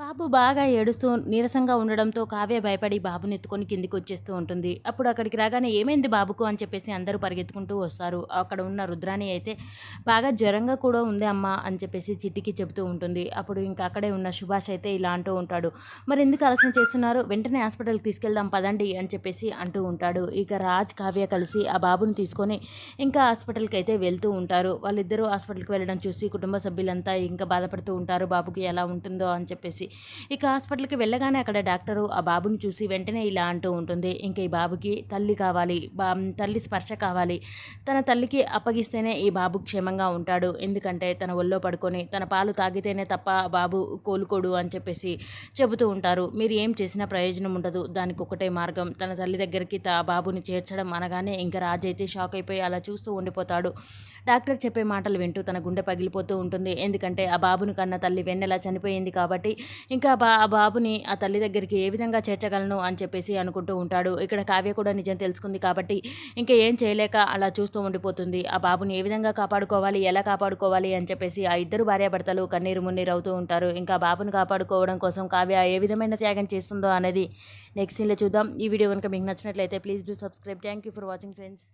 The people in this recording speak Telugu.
బాబు బాగా ఏడుస్తూ నీరసంగా ఉండడంతో కావ్య భయపడి బాబుని ఎత్తుకొని కిందికి వచ్చేస్తూ ఉంటుంది. అప్పుడు అక్కడికి రాగానే ఏమైంది బాబుకు అని చెప్పేసి అందరూ పరిగెత్తుకుంటూ వస్తారు. అక్కడ ఉన్న రుద్రాణి అయితే బాగా జ్వరంగా కూడా ఉంది అమ్మ అని చెప్పేసి చిట్టికి చెబుతూ ఉంటుంది. అప్పుడు ఇంకా అక్కడే ఉన్న సుభాష్ అయితే ఇలా అంటూ ఉంటాడు. మరి ఎందుకు ఆలస్యం చేస్తున్నారు? వెంటనే హాస్పిటల్కి తీసుకెళ్దాం పదండి అని చెప్పేసి అంటూ ఉంటాడు. ఇక రాజ్ కావ్య కలిసి ఆ బాబుని తీసుకొని ఇంకా హాస్పిటల్కి అయితే వెళ్తూ ఉంటారు. వాళ్ళిద్దరూ హాస్పిటల్కి వెళ్ళడం చూసి కుటుంబ సభ్యులంతా ఇంకా బాధపడుతూ ఉంటారు. బాబుకి ఎలా ఉంటుందో అని చెప్పేసి ఇక హాస్పిటల్కి వెళ్ళగానే అక్కడ డాక్టరు ఆ బాబుని చూసి వెంటనే ఇలా అంటూ ఉంటుంది. ఇంకా ఈ బాబుకి తల్లి కావాలి బా తల్లి స్పర్శ కావాలి. తన తల్లికి అప్పగిస్తేనే ఈ బాబు క్షేమంగా ఉంటాడు. ఎందుకంటే తన ఒళ్ళో పడుకొని తన పాలు తాగితేనే తప్ప బాబు కోలుకోడు అని చెప్పేసి చెబుతూ ఉంటారు. మీరు ఏం చేసినా ప్రయోజనం ఉండదు. దానికి ఒకటే మార్గం. తన తల్లి దగ్గరికి తా బాబుని చేర్చడం అనగానే ఇంకా రాజు అయితే షాక్ అయిపోయి అలా చూస్తూ ఉండిపోతాడు. డాక్టర్ చెప్పే మాటలు వింటూ తన గుండె పగిలిపోతూ ఉంటుంది. ఎందుకంటే ఆ బాబుని కన్న తల్లి వెన్నెలా చనిపోయింది కాబట్టి ఇంకా బా ఆ బాబుని ఆ తల్లి దగ్గరికి ఏ విధంగా చేర్చగలను అని చెప్పేసి అనుకుంటూ ఉంటాడు. ఇక్కడ కావ్య కూడా నిజం తెలుసుకుంది కాబట్టి ఇంకా ఏం చేయలేక అలా చూస్తూ ఉండిపోతుంది. ఆ బాబుని ఏ విధంగా కాపాడుకోవాలి ఎలా కాపాడుకోవాలి అని చెప్పేసి ఆ ఇద్దరు భార్యాభర్తలు కన్నీరు మున్నీరు అవుతూ ఉంటారు. ఇంకా బాబుని కాపాడుకోవడం కోసం కావ్య ఏ విధమైన త్యాగం చేస్తుందో అనేది నెక్స్ట్ సీన్లో చూద్దాం. ఈ వీడియో కనుక మీకు నచ్చినట్లయితే please do subscribe. Thank you for watching friends.